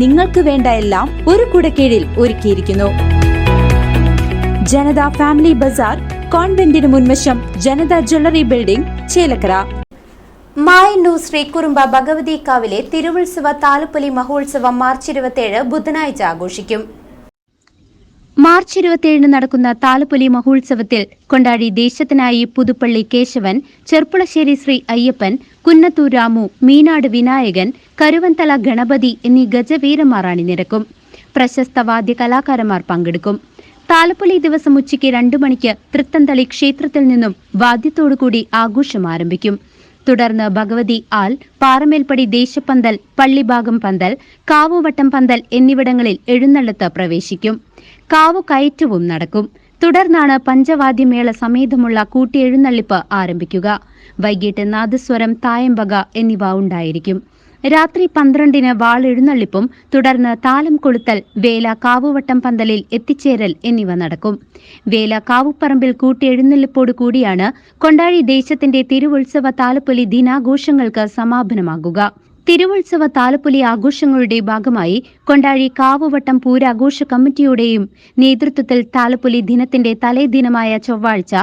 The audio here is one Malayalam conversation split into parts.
നിങ്ങൾക്ക് വേണ്ട എല്ലാം ഒരു കുടക്കീഴിൽ ഒരുക്കിയിരിക്കുന്നു. ജനത ഫാമിലി ബസാർ കോൺവെന്റിന് മുൻവശം ജനത ജ്വല്ലറി ബിൽഡിംഗ് ചേലക്കര. മായന്നൂർ ശ്രീകുറുമ്പ ഭഗവതി കാവിലെ തിരുവുത്സവ താലുപ്പലി മഹോത്സവം മാർച്ച് ഇരുപത്തിയേഴ് ബുധനാഴ്ച ആഘോഷിക്കും. മാർച്ച് ഇരുപത്തിയേഴിന് നടക്കുന്ന താലപ്പൊലി മഹോത്സവത്തിൽ കൊണ്ടാടി ദേശത്തിനായി പുതുപ്പള്ളി കേശവൻ ചെർപ്പുളശ്ശേരി ശ്രീ അയ്യപ്പൻ കുന്നത്തൂർ രാമു മീനാട് വിനായകൻ കരുവന്തല ഗണപതി എന്നീ ഗജവീരന്മാർ അണിനിരക്കും പ്രശസ്ത വാദ്യ കലാകാരന്മാർ പങ്കെടുക്കും. താലപ്പൊലി ദിവസം ഉച്ചയ്ക്ക് രണ്ടു മണിക്ക് തൃത്തന്തളി ക്ഷേത്രത്തിൽ നിന്നും വാദ്യത്തോടുകൂടി ആഘോഷം ആരംഭിക്കും. തുടർന്ന് ഭഗവതി ആൽ പാറമേൽപ്പടി ദേശപ്പന്തൽ പള്ളിഭാഗം പന്തൽ കാവുവട്ടം പന്തൽ എന്നിവിടങ്ങളിൽ എഴുന്നള്ളത്ത് പ്രവേശിക്കും. കാവു കയറ്റവും നടക്കും. തുടർന്നാണ് പഞ്ചവാദ്യമേള സമേതമുള്ള കൂട്ടിയെഴുന്നള്ളിപ്പ് ആരംഭിക്കുക. വൈകിട്ട് നാദസ്വരം തായമ്പക എന്നിവ ഉണ്ടായിരിക്കും. രാത്രി പന്ത്രണ്ടിന് വാളെഴുന്നള്ളിപ്പും തുടർന്ന് താലം കൊളുത്തൽ വേല കാവുവട്ടം പന്തലിൽ എത്തിച്ചേരൽ എന്നിവ നടക്കും. വേല കാവുപ്പറമ്പിൽ കൂട്ടിയെഴുന്നള്ളിപ്പോടു കൂടിയാണ് കൊണ്ടാഴി ദേശത്തിന്റെ തിരുവുത്സവ താലപ്പൊലി ദിനാഘോഷങ്ങൾക്ക് സമാപനമാകുക. തിരുവുത്സവ താലപ്പൊലി ആഘോഷങ്ങളുടെ ഭാഗമായി കൊണ്ടാഴി കാവുവട്ടം പൂരാഘോഷ കമ്മിറ്റിയുടെയും നേതൃത്വത്തിൽ താലപ്പൊലി ദിനത്തിന്റെ തലേദിനമായ ചൊവ്വാഴ്ച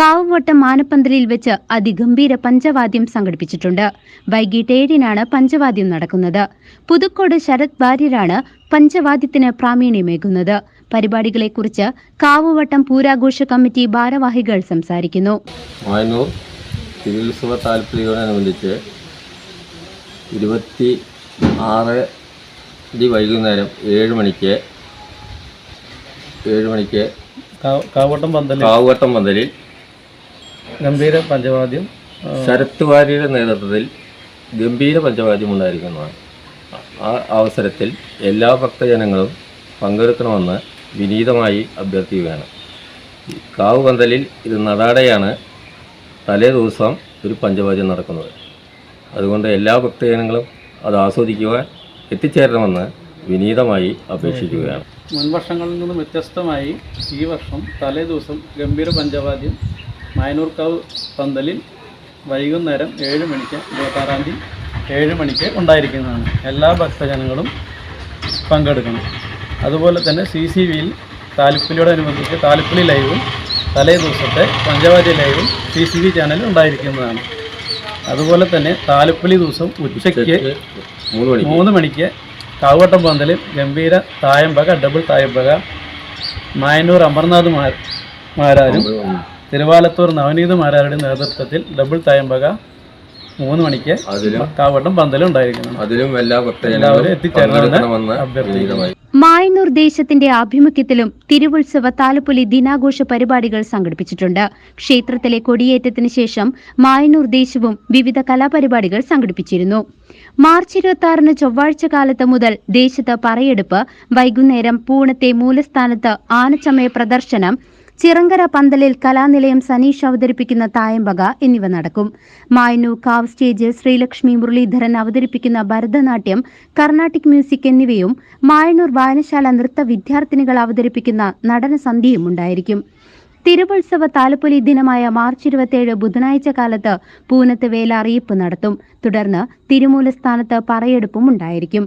കാവുവട്ടം മാനപ്പന്തലിൽ വെച്ച് അതിഗംഭീര പഞ്ചവാദ്യം സംഘടിപ്പിച്ചിട്ടുണ്ട്. വൈകിട്ട് ഏഴിനാണ് പഞ്ചവാദ്യം നടക്കുന്നത്. പുതുക്കോട് ശരത് ഭാര്യരാണ് പഞ്ചവാദ്യത്തിന് പ്രാവീണ്യമേകുന്നത് പരിപാടികളെക്കുറിച്ച് കാവുവട്ടം പൂരാഘോഷ കമ്മിറ്റി ഭാരവാഹികൾ സംസാരിക്കുന്നു. ഇരുപത്തി ആറ് തീയതി വൈകുന്നേരം ഏഴ് മണിക്ക് ഏഴ് മണിക്ക് കാവട്ടം പന്തലിൽ. കാവുവട്ടം പന്തലിൽ ഗംഭീര പഞ്ചവാദ്യം ശരത് വാര്യരുടെ നേതൃത്വത്തിൽ ഗംഭീര പഞ്ചവാദ്യം ഉണ്ടായിരിക്കുന്നതാണ്. ആ അവസരത്തിൽ എല്ലാ ഭക്തജനങ്ങളും പങ്കെടുക്കണമെന്ന് വിനീതമായി അഭ്യർത്ഥിക്കുകയാണ്. കാവ് പന്തലിൽ ഇത് നടാടെയാണ് തലേ ദിവസം ഒരു പഞ്ചവാദ്യം നടക്കുന്നത്. അതുകൊണ്ട് എല്ലാ ഭക്തജനങ്ങളും അത് ആസ്വദിക്കുവാൻ എത്തിച്ചേരണമെന്ന് വിനീതമായി അപേക്ഷിക്കുകയാണ്. മുൻവർഷങ്ങളിൽ നിന്നും വ്യത്യസ്തമായി ഈ വർഷം തലേ ദിവസം ഗംഭീര പഞ്ചവാദ്യം മായനൂർക്കാവ് പന്തലിൽ വൈകുന്നേരം ഏഴ് മണിക്ക് ഇരുപത്താറാം തീയതി ഏഴ് മണിക്ക് ഉണ്ടായിരിക്കുന്നതാണ്. എല്ലാ ഭക്തജനങ്ങളും പങ്കെടുക്കണം. അതുപോലെ തന്നെ സി സി വിയിൽ താലിപ്പലിയോടനുബന്ധിച്ച് താലിപ്പലി ലൈവും തലേ ദിവസത്തെ പഞ്ചവാദ്യ ലൈവും സി സി വി ചാനലിൽ ഉണ്ടായിരിക്കുന്നതാണ്. അതുപോലെ തന്നെ താലപ്പൊലി ദിവസം ഉച്ചയ്ക്ക് മൂന്ന് മണിക്ക്. കാവട്ടം പന്തലിൽ ഗംഭീര തായമ്പക ഡബിൾ തായമ്പക മായന്നൂർ അമർനാഥ് മാരാരും തിരുവാലത്തൂർ നവനീത് മാരാരുടെ നേതൃത്വത്തിൽ ഡബിൾ തായമ്പക മൂന്ന് മണിക്ക് കാവട്ടം പന്തലും ഉണ്ടായിരിക്കുന്നു അതിലും എല്ലാ എല്ലാവരും എത്തിച്ചേരണമെന്ന് അഭ്യർത്ഥിക്കുന്നു. മായന്നൂർ ദേശത്തിന്റെ ആഭിമുഖ്യത്തിലും തിരുവുത്സവ താലപ്പൊലി ദിനാഘോഷ പരിപാടികൾ സംഘടിപ്പിച്ചിട്ടുണ്ട്. ക്ഷേത്രത്തിലെ കൊടിയേറ്റത്തിന് ശേഷം മായന്നൂർ ദേശവും വിവിധ കലാപരിപാടികൾ സംഘടിപ്പിച്ചിരുന്നു. മാർച്ച് ഇരുപത്തി ആറിന് ചൊവ്വാഴ്ച കാലത്ത് മുതൽ ദേശത്ത് പറയെടുപ്പ് വൈകുന്നേരം പൂണത്തെ മൂലസ്ഥാനത്ത് ആനച്ചമയ പ്രദർശനം ചിറങ്കര പന്തലിൽ കലാനിലയം സനീഷ് അവതരിപ്പിക്കുന്ന തായമ്പക എന്നിവ നടക്കും. മായനു കാവ് സ്റ്റേജിൽ ശ്രീലക്ഷ്മി മുരളീധരൻ അവതരിപ്പിക്കുന്ന ഭരതനാട്യം കർണാട്ടിക് മ്യൂസിക് എന്നിവയും മായനൂർ വായനശാല നൃത്ത വിദ്യാർത്ഥിനികൾ അവതരിപ്പിക്കുന്ന നടനസന്ധ്യയും ഉണ്ടായിരിക്കും. തിരുവുത്സവ താലപ്പൊലി ദിനമായ മാർച്ച് ഇരുപത്തിയേഴ് ബുധനാഴ്ച കാലത്ത് പൂനത്ത് വേല അറിയിപ്പ് നടത്തും. തുടർന്ന് തിരുമൂലസ്ഥാനത്ത് പറയെടുപ്പും ഉണ്ടായിരിക്കും.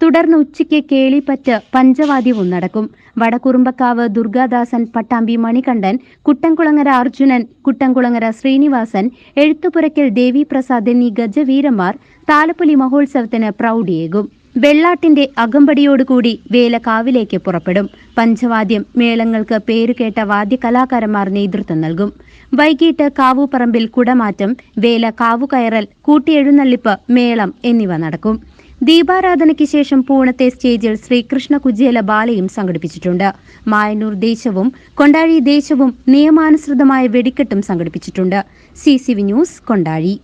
തുടർന്ന് ഉച്ചയ്ക്ക് കേളിപ്പറ്റ് പഞ്ചവാദ്യവും നടക്കും. വടക്കുറുമ്പക്കാവ് ദുർഗാദാസൻ പട്ടാമ്പി മണികണ്ഠൻ കുട്ടംകുളങ്ങര അർജുനൻ കുട്ടംകുളങ്ങര ശ്രീനിവാസൻ എഴുത്തുപുരയ്ക്കൽ ദേവിപ്രസാദ് എന്നീ ഗജവീരന്മാർ താലപ്പൊലി മഹോത്സവത്തിന് പ്രൗഢിയേകും. വെള്ളാട്ടിന്റെ അകമ്പടിയോടുകൂടി വേല കാവിലേക്ക് പുറപ്പെടും. പഞ്ചവാദ്യം മേളങ്ങൾക്ക് പേരുകേട്ട വാദ്യകലാകാരന്മാർ നേതൃത്വം നൽകും. വൈകിട്ട് കാവുപറമ്പിൽ കുടമാറ്റം വേല കാവുകയറൽ കൂട്ടിയെഴുന്നള്ളിപ്പ് മേളം എന്നിവ നടക്കും. ദീപാരാധനയ്ക്ക് ശേഷം പൂണത്തെ സ്റ്റേജിൽ ശ്രീകൃഷ്ണ കുജേല ബാലയും സംഘടിപ്പിച്ചിട്ടുണ്ട്. മായന്നൂർ ദേശവും കൊണ്ടാഴി ദേശവും നിയമാനുസൃതമായ വെടിക്കെട്ടും സംഘടിപ്പിച്ചിട്ടുണ്ട്. C news Kondazhi.